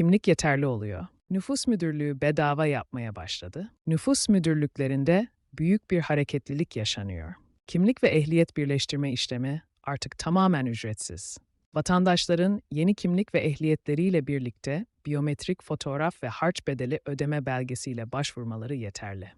kimlik yeterli oluyor. Nüfus müdürlüğü bedava yapmaya başladı. Nüfus müdürlüklerinde büyük bir hareketlilik yaşanıyor. Kimlik ve ehliyet birleştirme işlemi artık tamamen ücretsiz. Vatandaşların yeni kimlik ve ehliyetleriyle birlikte biyometrik fotoğraf ve harç bedeli ödeme belgesiyle başvurmaları yeterli.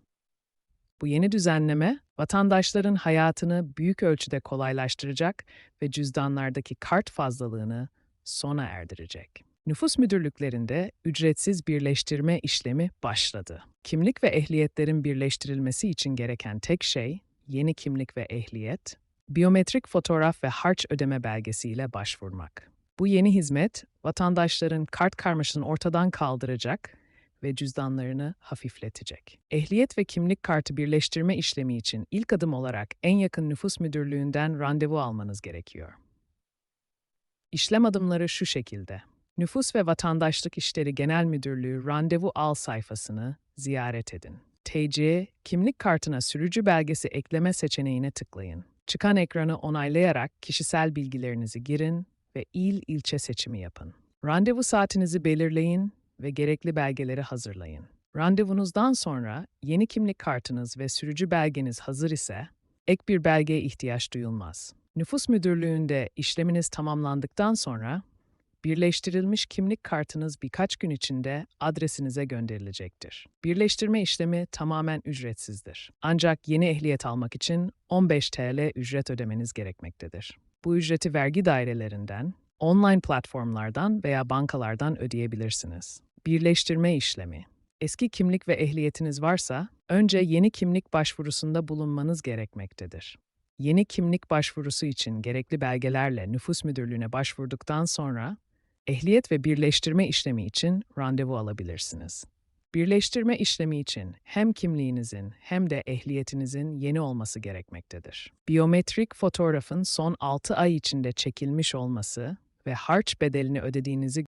Bu yeni düzenleme, vatandaşların hayatını büyük ölçüde kolaylaştıracak ve cüzdanlardaki kart fazlalığını sona erdirecek. Nüfus müdürlüklerinde ücretsiz birleştirme işlemi başladı. Kimlik ve ehliyetlerin birleştirilmesi için gereken tek şey, yeni kimlik ve ehliyet, biyometrik fotoğraf ve harç ödeme belgesiyle başvurmak. Bu yeni hizmet, vatandaşların kart karmaşasını ortadan kaldıracak ve cüzdanlarını hafifletecek. Ehliyet ve kimlik kartı birleştirme işlemi için ilk adım olarak en yakın nüfus müdürlüğünden randevu almanız gerekiyor. İşlem adımları şu şekilde. Nüfus ve Vatandaşlık İşleri Genel Müdürlüğü randevu al sayfasını ziyaret edin. TC, kimlik kartına sürücü belgesi ekleme seçeneğine tıklayın. Çıkan ekranı onaylayarak kişisel bilgilerinizi girin ve il ilçe seçimi yapın. Randevu saatinizi belirleyin ve gerekli belgeleri hazırlayın. Randevunuzdan sonra yeni kimlik kartınız ve sürücü belgeniz hazır ise ek bir belgeye ihtiyaç duyulmaz. Nüfus müdürlüğünde işleminiz tamamlandıktan sonra birleştirilmiş kimlik kartınız birkaç gün içinde adresinize gönderilecektir. Birleştirme işlemi tamamen ücretsizdir. Ancak yeni ehliyet almak için 15 TL ücret ödemeniz gerekmektedir. Bu ücreti vergi dairelerinden, online platformlardan veya bankalardan ödeyebilirsiniz. Birleştirme işlemi. Eski kimlik ve ehliyetiniz varsa önce yeni kimlik başvurusunda bulunmanız gerekmektedir. Yeni kimlik başvurusu için gerekli belgelerle nüfus müdürlüğüne başvurduktan sonra ehliyet ve birleştirme işlemi için randevu alabilirsiniz. Birleştirme işlemi için hem kimliğinizin hem de ehliyetinizin yeni olması gerekmektedir. Biyometrik fotoğrafın son 6 ay içinde çekilmiş olması ve harç bedelini ödediğinizi